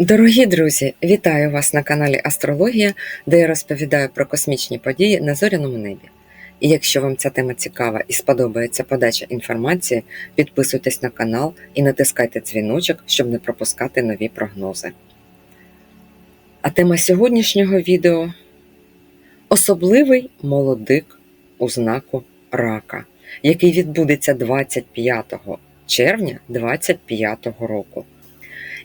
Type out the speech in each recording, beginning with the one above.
Дорогі друзі, вітаю вас на каналі Астрологія, де я розповідаю про космічні події на зоряному небі. І якщо вам ця тема цікава і сподобається подача інформації, підписуйтесь на канал і натискайте дзвіночок, щоб не пропускати нові прогнози. А тема сьогоднішнього відео особливий молодик у знаку рака, який відбудеться 25 червня 2025 року.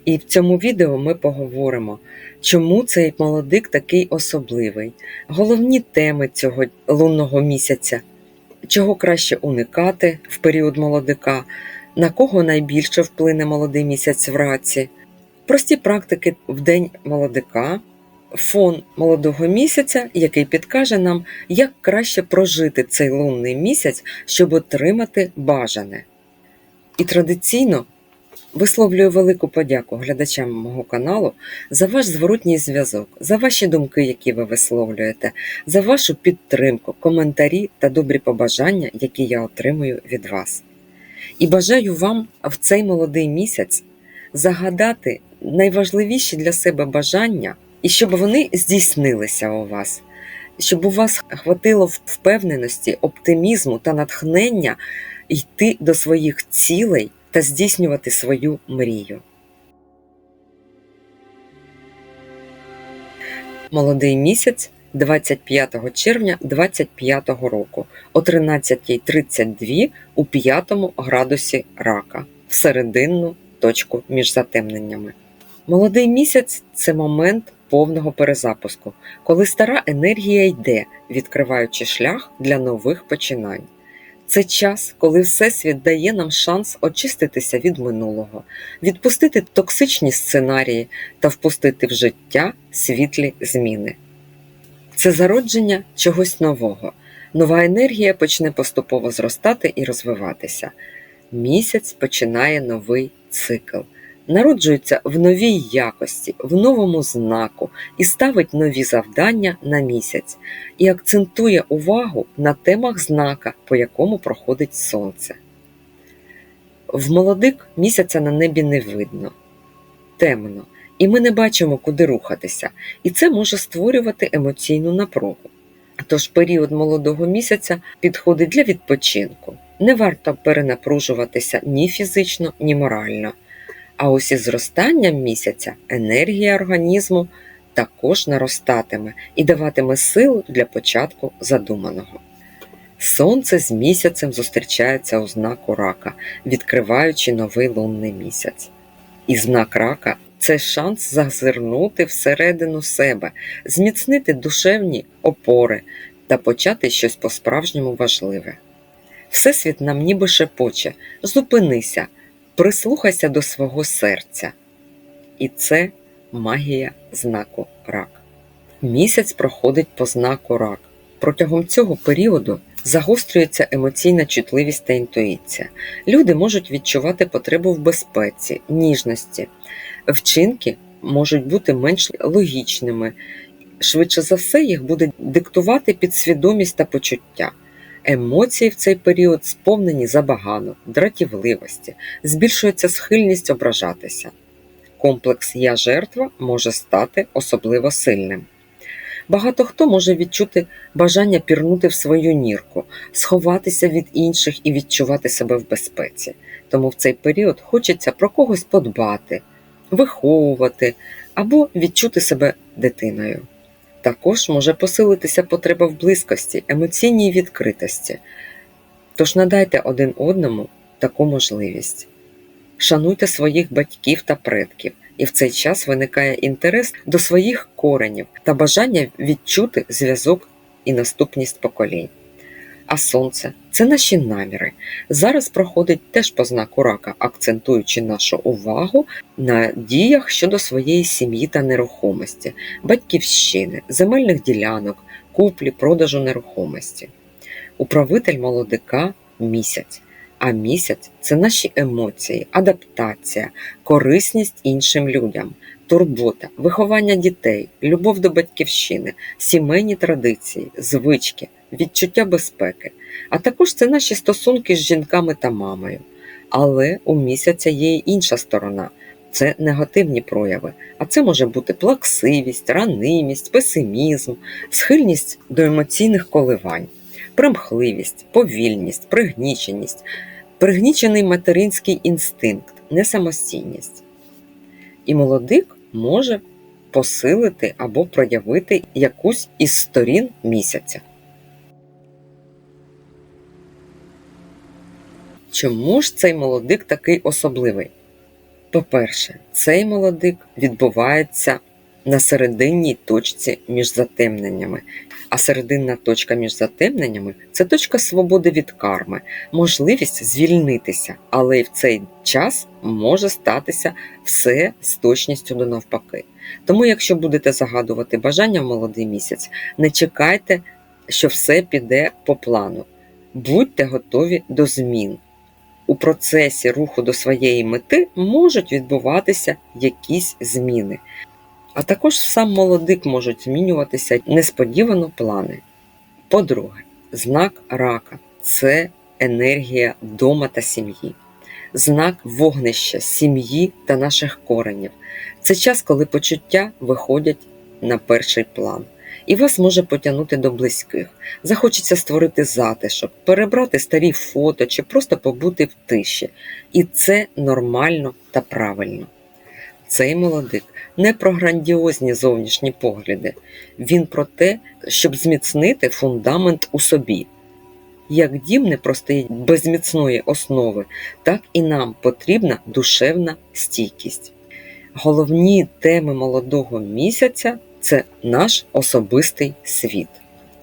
І в цьому відео ми поговоримо, чому цей молодик такий особливий, головні теми цього лунного місяця, чого краще уникати в період молодика, на кого найбільше вплине молодий місяць в раці, прості практики в день молодика, фон молодого місяця, який підкаже нам, як краще прожити цей лунний місяць, щоб отримати бажане. І традиційно Висловлюю велику подяку глядачам мого каналу за ваш зворотній зв'язок, за ваші думки, які ви висловлюєте, за вашу підтримку, коментарі та добрі побажання, які я отримую від вас. І бажаю вам в цей молодий місяць загадати найважливіші для себе бажання, і щоб вони здійснилися у вас, щоб у вас хватило впевненості, оптимізму та натхнення йти до своїх цілей та здійснювати свою мрію. Молодий місяць 25 червня 25 року о 13.32 у 5 градусі рака в серединну точку між затемненнями. Молодий місяць це момент повного перезапуску, коли стара енергія йде, відкриваючи шлях для нових починань. Це час, коли Всесвіт дає нам шанс очиститися від минулого, відпустити токсичні сценарії та впустити в життя світлі зміни. Це зародження чогось нового. Нова енергія почне поступово зростати і розвиватися. Місяць починає новий цикл народжується в новій якості, в новому знаку і ставить нові завдання на місяць, і акцентує увагу на темах знака, по якому проходить сонце. В молодик місяця на небі не видно, темно, і ми не бачимо, куди рухатися, і це може створювати емоційну напругу. Тож період молодого місяця підходить для відпочинку. Не варто перенапружуватися ні фізично, ні морально. А ось із зростанням місяця енергія організму також наростатиме і даватиме силу для початку задуманого. Сонце з місяцем зустрічається у знаку рака, відкриваючи новий лунний місяць. І знак рака це шанс зазирнути всередину себе, зміцнити душевні опори та почати щось по-справжньому важливе. Всесвіт нам ніби шепоче, зупинися прислухайся до свого серця. І це магія знаку рак. Місяць проходить по знаку рак. Протягом цього періоду загострюється емоційна чутливість та інтуїція. Люди можуть відчувати потребу в безпеці, ніжності, вчинки можуть бути менш логічними. Швидше за все, їх буде диктувати підсвідомість та почуття. Емоції в цей період сповнені забагано, дратівливості, збільшується схильність ображатися. Комплекс Я жертва може стати особливо сильним. Багато хто може відчути бажання пірнути в свою нірку, сховатися від інших і відчувати себе в безпеці. Тому в цей період хочеться про когось подбати, виховувати або відчути себе дитиною. Також може посилитися потреба в близькості, емоційній відкритості. Тож надайте один одному таку можливість. Шануйте своїх батьків та предків, і в цей час виникає інтерес до своїх коренів та бажання відчути зв'язок і наступність поколінь. А сонце це наші наміри. Зараз проходить теж по знаку рака, акцентуючи нашу увагу на діях щодо своєї сім'ї та нерухомості, батьківщини, земельних ділянок, куплі, продажу нерухомості. Управитель молодика місяць. А місяць це наші емоції, адаптація, корисність іншим людям, турбота, виховання дітей, любов до батьківщини, сімейні традиції, звички, відчуття безпеки, а також це наші стосунки з жінками та мамою. Але у місяця є й інша сторона це негативні прояви, а це може бути плаксивість, ранимість, песимізм, схильність до емоційних коливань, примхливість, повільність, пригніченість, пригнічений материнський інстинкт, несамостійність. І молодик може посилити або проявити якусь із сторін місяця. Чому ж цей молодик такий особливий? По-перше, цей молодик відбувається на серединній точці між затемненнями. А серединна точка між затемненнями це точка свободи від карми, можливість звільнитися, але й в цей час може статися все з точністю до навпаки. Тому, якщо будете загадувати бажання в молодий місяць, не чекайте, що все піде по плану. Будьте готові до змін. У процесі руху до своєї мети можуть відбуватися якісь зміни. А також сам молодик можуть змінюватися несподівано плани. По-друге, знак рака це енергія дома та сім'ї, знак вогнища сім'ї та наших коренів. Це час, коли почуття виходять на перший план. І вас може потягнути до близьких. Захочеться створити затишок, перебрати старі фото чи просто побути в тиші. І це нормально та правильно. Цей молодик не про грандіозні зовнішні погляди, він про те, щоб зміцнити фундамент у собі. Як дім не простоїть без міцної основи, так і нам потрібна душевна стійкість. Головні теми молодого місяця це наш особистий світ.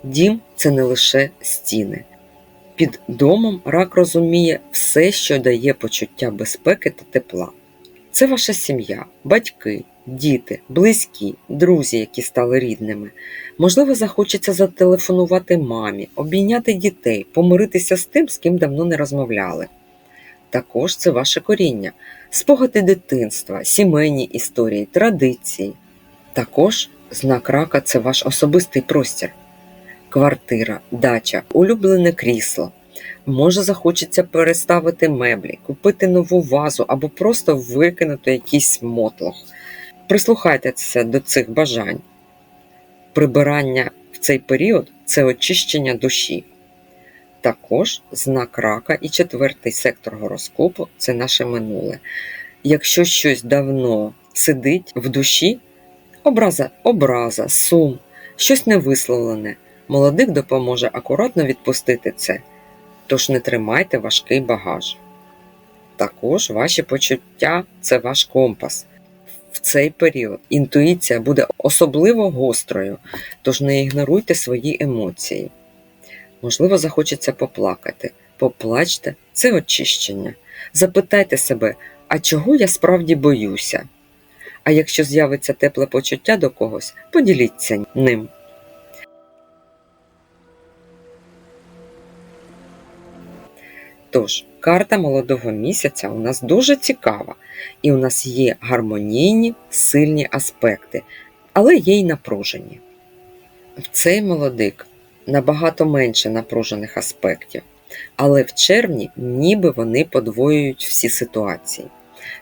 Дім це не лише стіни. Під домом рак розуміє все, що дає почуття безпеки та тепла. Це ваша сім'я, батьки, діти, близькі, друзі, які стали рідними. Можливо, захочеться зателефонувати мамі, обійняти дітей, помиритися з тим, з ким давно не розмовляли. Також це ваше коріння, спогади дитинства, сімейні історії, традиції. Також знак рака це ваш особистий простір, квартира, дача, улюблене крісло. Може, захочеться переставити меблі, купити нову вазу або просто викинути якийсь мотлох. Прислухайтеся до цих бажань. Прибирання в цей період це очищення душі. Також знак рака і четвертий сектор гороскопу це наше минуле. Якщо щось давно сидить в душі, образа, образа, сум, щось невисловлене, молодик допоможе акуратно відпустити це, тож не тримайте важкий багаж. Також ваші почуття це ваш компас. В цей період інтуїція буде особливо гострою, тож не ігноруйте свої емоції. Можливо, захочеться поплакати. Поплачте це очищення. Запитайте себе, а чого я справді боюся? А якщо з'явиться тепле почуття до когось, поділіться ним. Тож, карта молодого місяця у нас дуже цікава, і у нас є гармонійні, сильні аспекти, але є й напружені. Цей молодик набагато менше напружених аспектів, але в червні ніби вони подвоюють всі ситуації.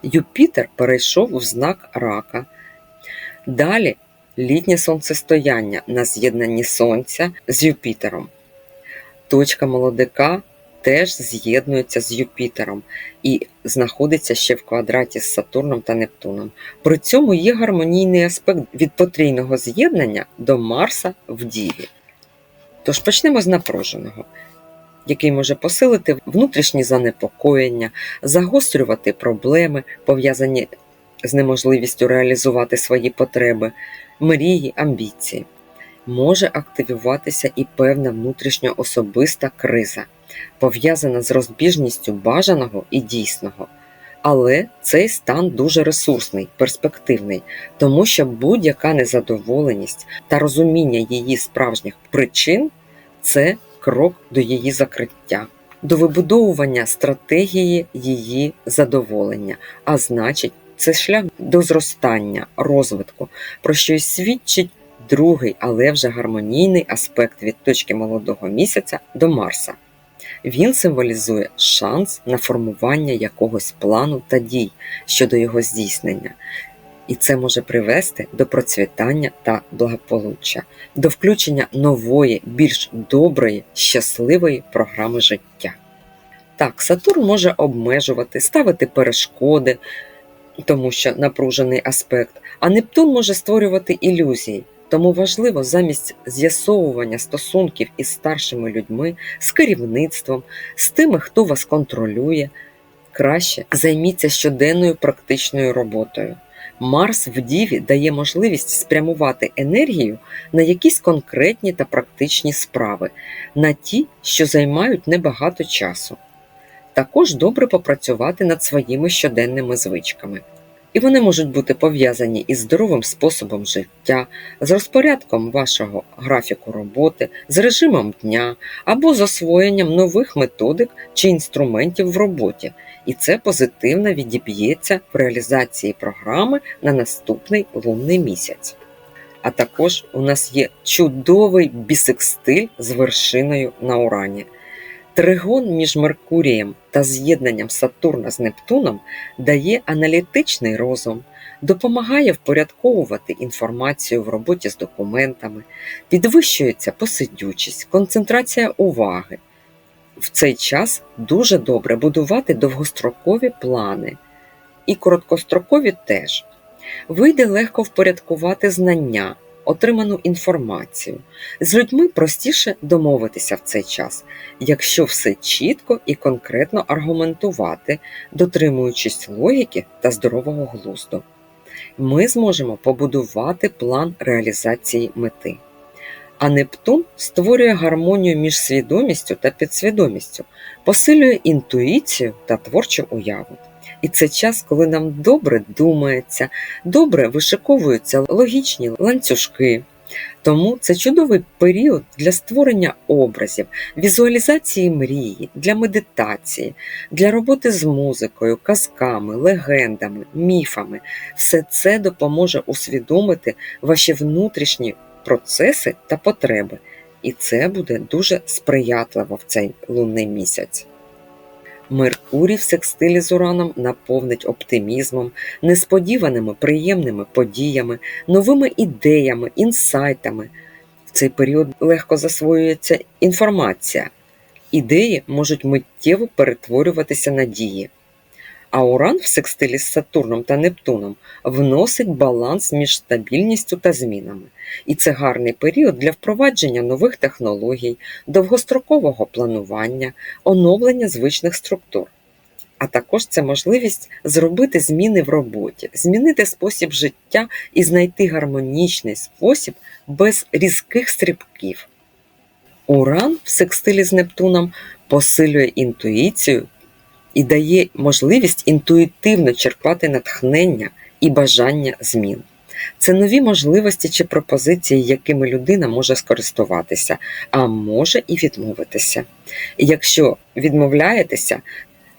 Юпітер перейшов у знак рака. Далі літнє сонцестояння на з'єднанні Сонця з Юпітером. Точка молодика теж з'єднується з Юпітером і знаходиться ще в квадраті з Сатурном та Нептуном. При цьому є гармонійний аспект від потрійного з'єднання до Марса в Діві. Тож почнемо з напруженого, який може посилити внутрішні занепокоєння, загострювати проблеми, пов'язані з неможливістю реалізувати свої потреби, мрії, амбіції. Може активуватися і певна внутрішньоособиста криза, пов'язана з розбіжністю бажаного і дійсного. Але цей стан дуже ресурсний, перспективний, тому що будь-яка незадоволеність та розуміння її справжніх причин це крок до її закриття, до вибудовування стратегії її задоволення, а значить, це шлях до зростання, розвитку, про що й свідчить другий, але вже гармонійний аспект від точки молодого місяця до Марса. Він символізує шанс на формування якогось плану та дій щодо його здійснення. І це може привести до процвітання та благополуччя, до включення нової, більш доброї, щасливої програми життя. Так, Сатурн може обмежувати, ставити перешкоди, тому що напружений аспект, а Нептун може створювати ілюзії. Тому важливо замість з'ясовування стосунків із старшими людьми, з керівництвом, з тими, хто вас контролює, краще займіться щоденною практичною роботою. Марс в Діві дає можливість спрямувати енергію на якісь конкретні та практичні справи, на ті, що займають небагато часу. Також добре попрацювати над своїми щоденними звичками. І вони можуть бути пов'язані із здоровим способом життя, з розпорядком вашого графіку роботи, з режимом дня або з освоєнням нових методик чи інструментів в роботі, і це позитивно відіб'ється в реалізації програми на наступний лунний місяць. А також у нас є чудовий бісекстиль з вершиною на Урані. Тригон між Меркурієм та з'єднанням Сатурна з Нептуном дає аналітичний розум, допомагає впорядковувати інформацію в роботі з документами, підвищується посидючість, концентрація уваги. В цей час дуже добре будувати довгострокові плани і короткострокові теж. Вийде легко впорядкувати знання, отриману інформацію. З людьми простіше домовитися в цей час, якщо все чітко і конкретно аргументувати, дотримуючись логіки та здорового глузду. Ми зможемо побудувати план реалізації мети. А Нептун створює гармонію між свідомістю та підсвідомістю, посилює інтуїцію та творчу уяву. І це час, коли нам добре думається, добре вишиковуються логічні ланцюжки. Тому це чудовий період для створення образів, візуалізації мрії, для медитації, для роботи з музикою, казками, легендами, міфами. Все це допоможе усвідомити ваші внутрішні процеси та потреби. І це буде дуже сприятливо в цей лунний місяць. Меркурій в секстилі з Ураном наповнить оптимізмом, несподіваними приємними подіями, новими ідеями, інсайтами. В цей період легко засвоюється інформація. Ідеї можуть миттєво перетворюватися на дії. А Уран в секстилі з Сатурном та Нептуном вносить баланс між стабільністю та змінами. І це гарний період для впровадження нових технологій, довгострокового планування, оновлення звичних структур. А також це можливість зробити зміни в роботі, змінити спосіб життя і знайти гармонічний спосіб без різких стрибків. Уран в секстилі з Нептуном посилює інтуїцію і дає можливість інтуїтивно черпати натхнення і бажання змін. Це нові можливості чи пропозиції, якими людина може скористуватися, а може і відмовитися. Якщо відмовляєтеся,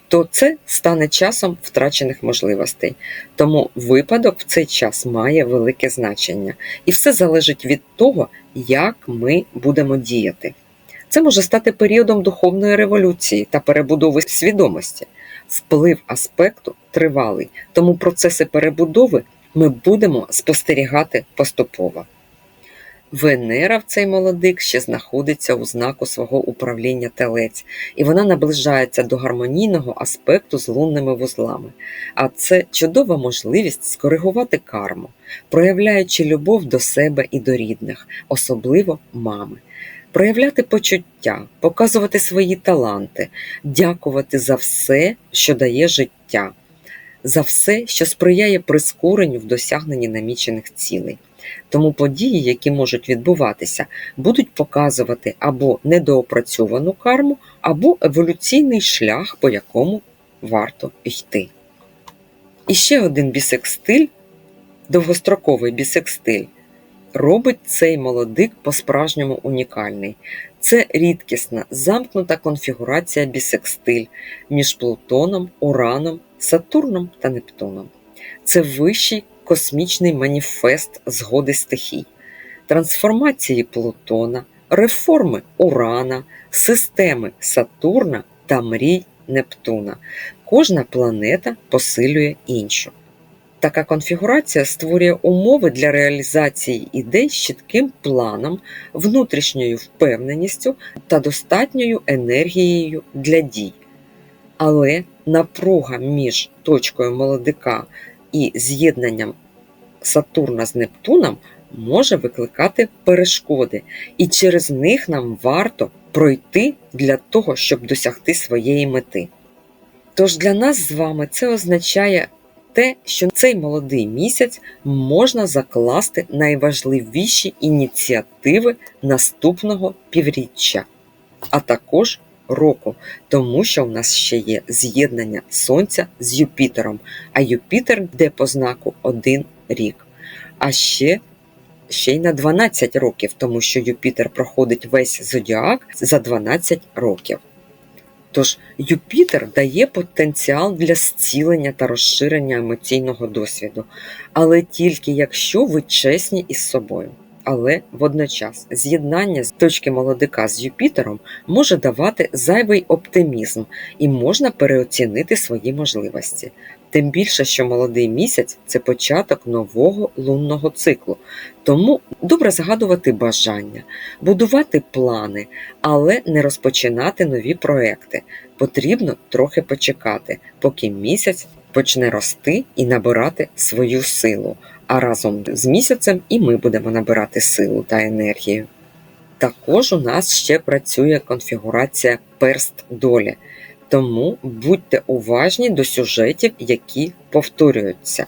то це стане часом втрачених можливостей. Тому випадок в цей час має велике значення, і все залежить від того, як ми будемо діяти. Це може стати періодом духовної революції та перебудови свідомості. Вплив аспекту тривалий, тому процеси перебудови ми будемо спостерігати поступово. Венера в цей молодик ще знаходиться у знаку свого управління телець, і вона наближається до гармонійного аспекту з лунними вузлами. А це чудова можливість скоригувати карму, проявляючи любов до себе і до рідних, особливо мами проявляти почуття, показувати свої таланти, дякувати за все, що дає життя, за все, що сприяє прискоренню в досягненні намічених цілей. Тому події, які можуть відбуватися, будуть показувати або недоопрацьовану карму, або еволюційний шлях, по якому варто йти. І ще один бісекстиль, довгостроковий бісекстиль, робить цей молодик по-справжньому унікальний. Це рідкісна замкнута конфігурація бісекстиль між Плутоном, Ураном, Сатурном та Нептуном. Це вищий космічний маніфест згоди стихій, трансформації Плутона, реформи Урана, системи Сатурна та мрій Нептуна. Кожна планета посилює іншу. Така конфігурація створює умови для реалізації ідей з чітким планом, внутрішньою впевненістю та достатньою енергією для дій. Але напруга між точкою молодика і з'єднанням Сатурна з Нептуном може викликати перешкоди, і через них нам варто пройти для того, щоб досягти своєї мети. Тож для нас з вами це означає те, що цей молодий місяць можна закласти найважливіші ініціативи наступного півріччя, а також року, тому що в нас ще є з'єднання Сонця з Юпітером, а Юпітер йде по знаку один рік. А ще ще й на 12 років, тому що Юпітер проходить весь зодіак за 12 років. Тож Юпітер дає потенціал для зцілення та розширення емоційного досвіду, але тільки якщо ви чесні із собою. Але водночас з'єднання з точки молодика з Юпітером може давати зайвий оптимізм і можна переоцінити свої можливості. Тим більше, що молодий місяць це початок нового лунного циклу. Тому добре згадувати бажання, будувати плани, але не розпочинати нові проекти. Потрібно трохи почекати, поки місяць почне рости і набирати свою силу. А разом з місяцем і ми будемо набирати силу та енергію. Також у нас ще працює конфігурація перст долі. Тому будьте уважні до сюжетів, які повторюються.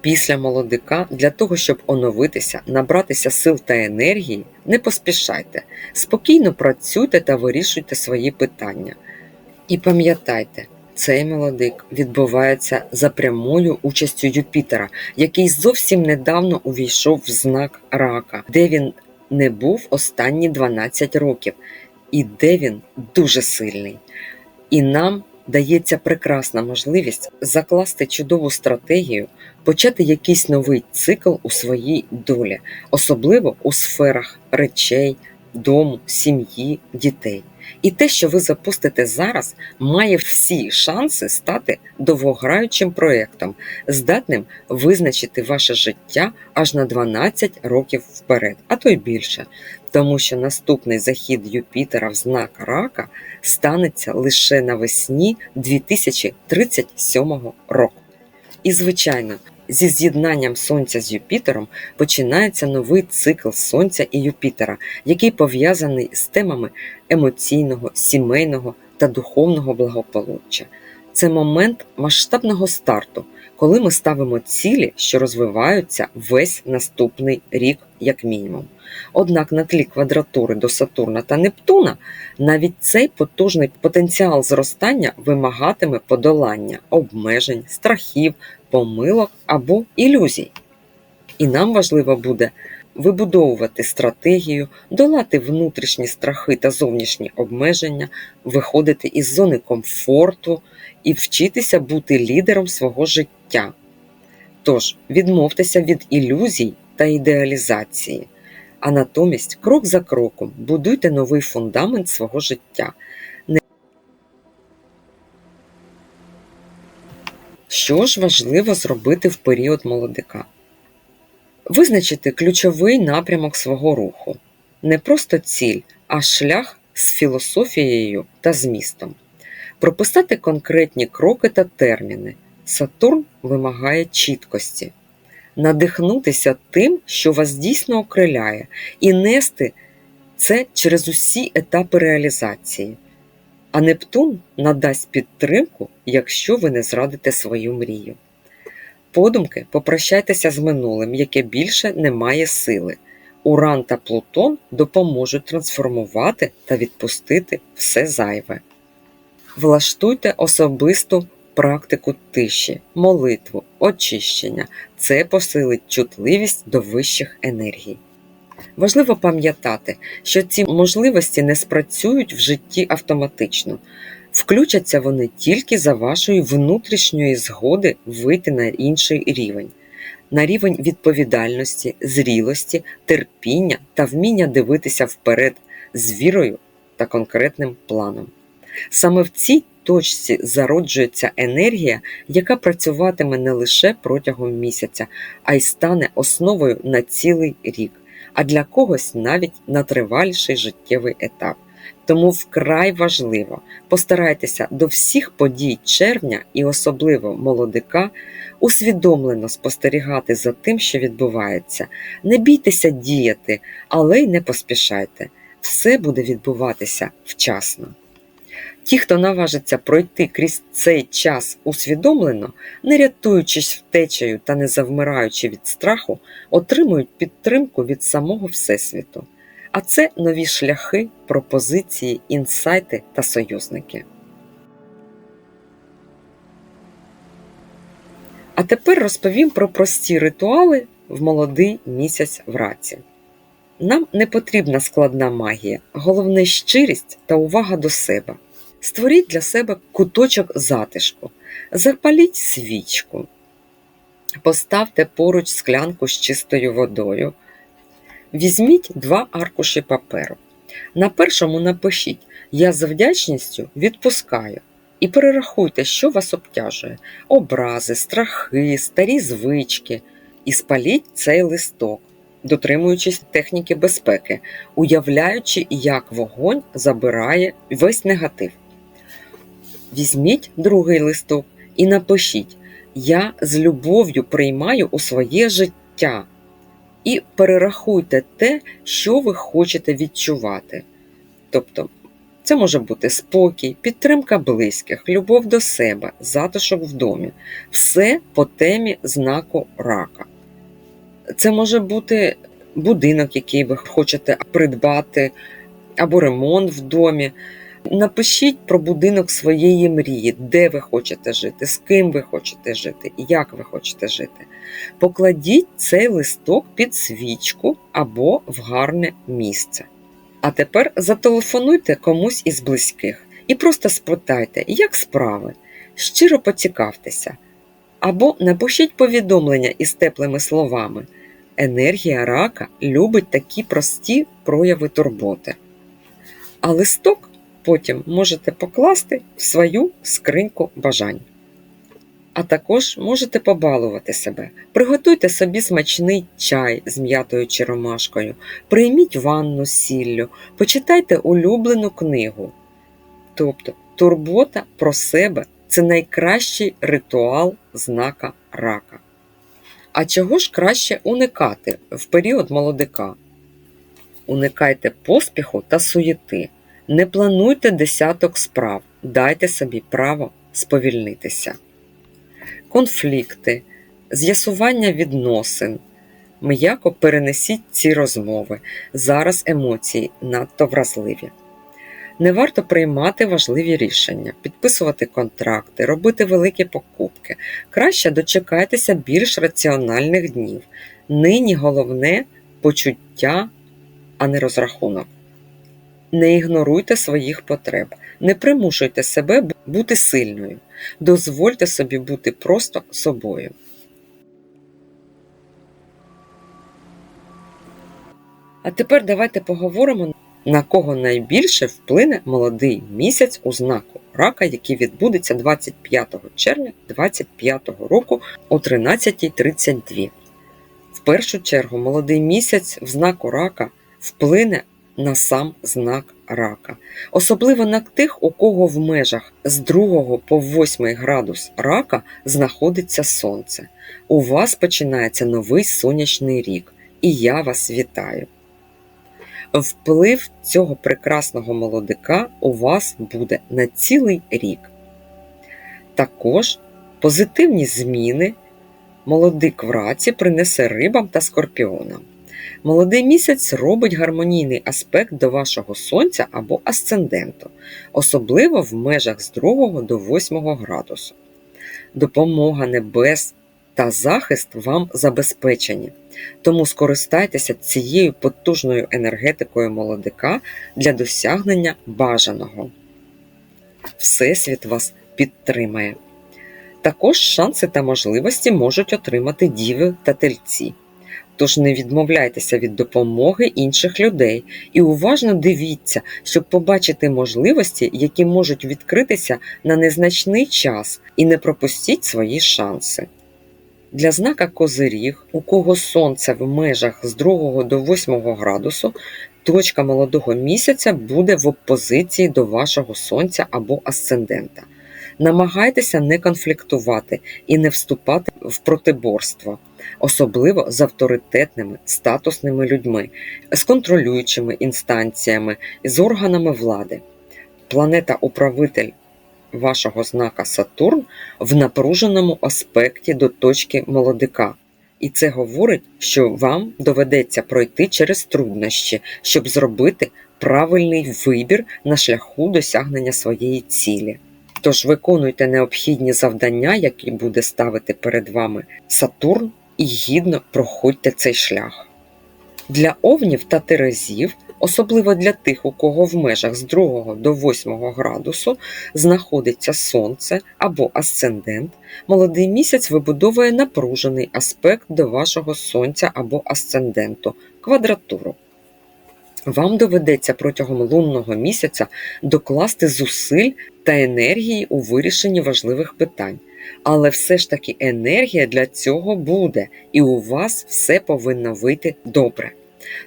Після молодика для того, щоб оновитися, набратися сил та енергії, не поспішайте, спокійно працюйте та вирішуйте свої питання. І пам'ятайте, цей молодик відбувається за прямою участю Юпітера, який зовсім недавно увійшов в знак рака, де він не був останні 12 років, і де він дуже сильний. І нам дається прекрасна можливість закласти чудову стратегію, почати якийсь новий цикл у своїй долі, особливо у сферах речей, дому, сім'ї, дітей. І те, що ви запустите зараз, має всі шанси стати довгограючим проєктом, здатним визначити ваше життя аж на 12 років вперед, а то й більше. Тому що наступний захід Юпітера в знак рака станеться лише навесні 2037 року. І, звичайно, зі з'єднанням Сонця з Юпітером починається новий цикл Сонця і Юпітера, який пов'язаний з темами емоційного, сімейного та духовного благополуччя. Це момент масштабного старту, коли ми ставимо цілі, що розвиваються весь наступний рік, як мінімум. Однак на тлі квадратури до Сатурна та Нептуна навіть цей потужний потенціал зростання вимагатиме подолання обмежень, страхів, помилок або ілюзій. І нам важливо буде вибудовувати стратегію, долати внутрішні страхи та зовнішні обмеження, виходити із зони комфорту і вчитися бути лідером свого життя. Тож відмовтеся від ілюзій та ідеалізації, а натомість крок за кроком будуйте новий фундамент свого життя. Що ж важливо зробити в період молодика? Визначити ключовий напрямок свого руху, не просто ціль, а шлях з філософією та змістом, прописати конкретні кроки та терміни. Сатурн вимагає чіткості, надихнутися тим, що вас дійсно окриляє, і нести це через усі етапи реалізації. А Нептун надасть підтримку, якщо ви не зрадите свою мрію. Подумки попрощайтеся з минулим, яке більше не має сили. Уран та Плутон допоможуть трансформувати та відпустити все зайве. Влаштуйте особисту практику тиші, молитву, очищення. Це посилить чутливість до вищих енергій. Важливо пам'ятати, що ці можливості не спрацюють в житті автоматично. Включаться вони тільки за вашої внутрішньої згоди вийти на інший рівень. на рівень відповідальності, зрілості, терпіння та вміння дивитися вперед з вірою та конкретним планом. Саме в цій точці зароджується енергія, яка працюватиме не лише протягом місяця, а й стане основою на цілий рік, а для когось навіть на триваліший життєвий етап. Тому вкрай важливо постарайтеся до всіх подій червня і особливо молодика усвідомлено спостерігати за тим, що відбувається. Не бійтеся діяти, але й не поспішайте. Все буде відбуватися вчасно. Ті, хто наважиться пройти крізь цей час усвідомлено, не рятуючись втечею та не завмираючи від страху, отримують підтримку від самого Всесвіту. А це нові шляхи, пропозиції, інсайти та союзники. А тепер розповім про прості ритуали в молодий місяць в раці. Нам не потрібна складна магія, головне щирість та увага до себе. Створіть для себе куточок затишку, запаліть свічку, поставте поруч склянку з чистою водою. Візьміть два аркуші паперу. На першому напишіть Я з вдячністю відпускаю і перерахуйте, що вас обтяжує: образи, страхи, старі звички. І спаліть цей листок, дотримуючись техніки безпеки, уявляючи, як вогонь забирає весь негатив. Візьміть другий листок і напишіть Я з любов'ю приймаю у своє життя. І перерахуйте те, що ви хочете відчувати. Тобто, це може бути спокій, підтримка близьких, любов до себе, затишок в домі. Все по темі знаку рака. Це може бути будинок, який ви хочете придбати, або ремонт в домі. Напишіть про будинок своєї мрії, де ви хочете жити, з ким ви хочете жити, як ви хочете жити. Покладіть цей листок під свічку або в гарне місце. А тепер зателефонуйте комусь із близьких і просто спитайте, як справи, щиро поцікавтеся. Або напишіть повідомлення із теплими словами. Енергія рака любить такі прості прояви турботи. А листок потім можете покласти в свою скриньку бажань. А також можете побалувати себе. Приготуйте собі смачний чай з м'ятою чи ромашкою, прийміть ванну з сіллю, почитайте улюблену книгу. Тобто турбота про себе це найкращий ритуал знака рака. А чого ж краще уникати в період молодика? Уникайте поспіху та суєти. Не плануйте десяток справ, дайте собі право сповільнитися. Конфлікти, з'ясування відносин. М'яко перенесіть ці розмови. Зараз емоції надто вразливі. Не варто приймати важливі рішення, підписувати контракти, робити великі покупки. Краще дочекайтеся більш раціональних днів. Нині головне почуття, а не розрахунок. Не ігноруйте своїх потреб, не примушуйте себе бути сильною, дозвольте собі бути просто собою. А тепер давайте поговоримо, на кого найбільше вплине молодий місяць у знаку рака, який відбудеться 25 червня 2025 року о 13.32. В першу чергу молодий місяць в знаку рака вплине на сам знак рака, особливо на тих, у кого в межах з 2 по 8 градус рака знаходиться сонце. У вас починається новий сонячний рік, і я вас вітаю. Вплив цього прекрасного молодика у вас буде на цілий рік. Також позитивні зміни молодик в раці принесе рибам та скорпіонам. Молодий місяць робить гармонійний аспект до вашого сонця або асценденту, особливо в межах з 2 до 8 градусу. Допомога небес та захист вам забезпечені, тому скористайтеся цією потужною енергетикою молодика для досягнення бажаного. Всесвіт вас підтримає. Також шанси та можливості можуть отримати діви та тельці. Тож не відмовляйтеся від допомоги інших людей і уважно дивіться, щоб побачити можливості, які можуть відкритися на незначний час, і не пропустіть свої шанси. Для знака Козиріг, у кого сонце в межах з 2 до 8 градусу, точка молодого місяця буде в опозиції до вашого сонця або асцендента. Намагайтеся не конфліктувати і не вступати в протиборство, особливо з авторитетними статусними людьми, з контролюючими інстанціями, з органами влади. Планета-управитель вашого знака Сатурн в напруженому аспекті до точки молодика. І це говорить, що вам доведеться пройти через труднощі, щоб зробити правильний вибір на шляху досягнення своєї цілі. Тож виконуйте необхідні завдання, які буде ставити перед вами Сатурн, і гідно проходьте цей шлях. Для овнів та терезів, особливо для тих, у кого в межах з 2 до 8 градусу знаходиться Сонце або асцендент, молодий місяць вибудовує напружений аспект до вашого сонця або асценденту квадратуру. Вам доведеться протягом лунного місяця докласти зусиль та енергії у вирішенні важливих питань. Але все ж таки енергія для цього буде, і у вас все повинно вийти добре.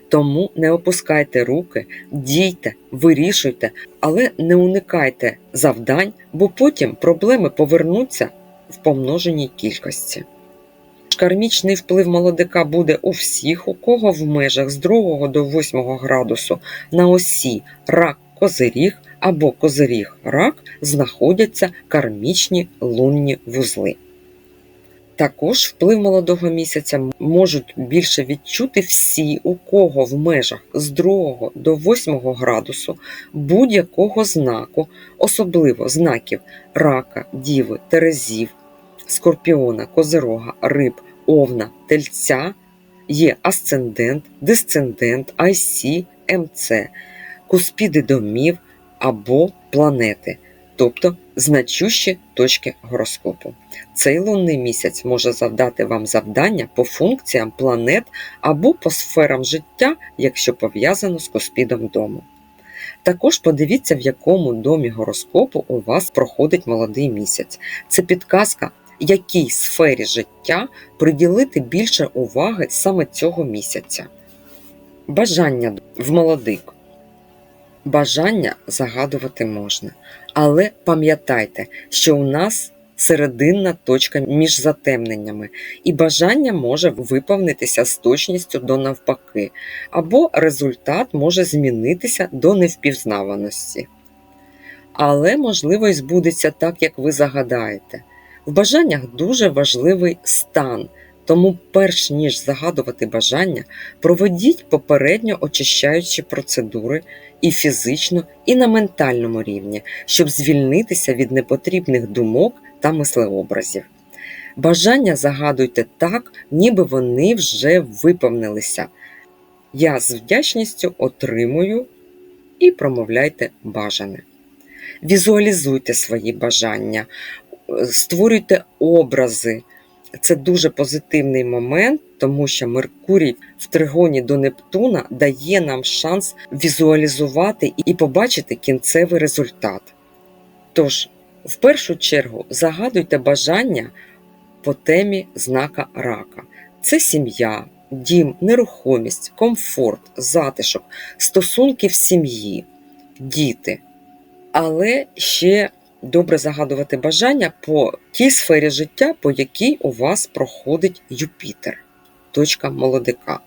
Тому не опускайте руки, дійте, вирішуйте, але не уникайте завдань, бо потім проблеми повернуться в помноженій кількості. Кармічний вплив молодика буде у всіх, у кого в межах з 2 до 8 градусу на осі рак козиріг або козиріг рак знаходяться кармічні лунні вузли. Також вплив молодого місяця можуть більше відчути всі, у кого в межах з 2 до 8 градусу будь-якого знаку, особливо знаків рака, діви, терезів, скорпіона, козирога, риб, овна, тельця, є асцендент, дисцендент, IC, МЦ, куспіди домів або планети, тобто значущі точки гороскопу. Цей лунний місяць може завдати вам завдання по функціям планет або по сферам життя, якщо пов'язано з куспідом дому. Також подивіться, в якому домі гороскопу у вас проходить молодий місяць. Це підказка, якій сфері життя приділити більше уваги саме цього місяця. Бажання в молодик. Бажання загадувати можна, але пам'ятайте, що у нас серединна точка між затемненнями, і бажання може виповнитися з точністю до навпаки, або результат може змінитися до невпізнаваності. Але, можливо, і збудеться так, як ви загадаєте. В бажаннях дуже важливий стан. Тому, перш ніж загадувати бажання, проведіть попередньо очищаючі процедури і фізично, і на ментальному рівні, щоб звільнитися від непотрібних думок та мислеобразів. Бажання загадуйте так, ніби вони вже виповнилися. Я з вдячністю отримую і промовляйте бажане. Візуалізуйте свої бажання, створюйте образи. Це дуже позитивний момент, тому що Меркурій в тригоні до Нептуна дає нам шанс візуалізувати і побачити кінцевий результат. Тож, в першу чергу, загадуйте бажання по темі знака рака: це сім'я, дім, нерухомість, комфорт, затишок, стосунки в сім'ї, діти. Але ще добре загадувати бажання по тій сфері життя, по якій у вас проходить Юпітер, точка молодика.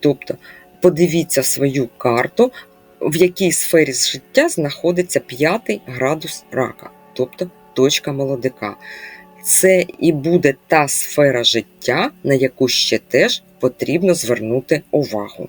Тобто подивіться свою карту, в якій сфері життя знаходиться п'ятий градус рака, тобто точка молодика. Це і буде та сфера життя, на яку ще теж потрібно звернути увагу.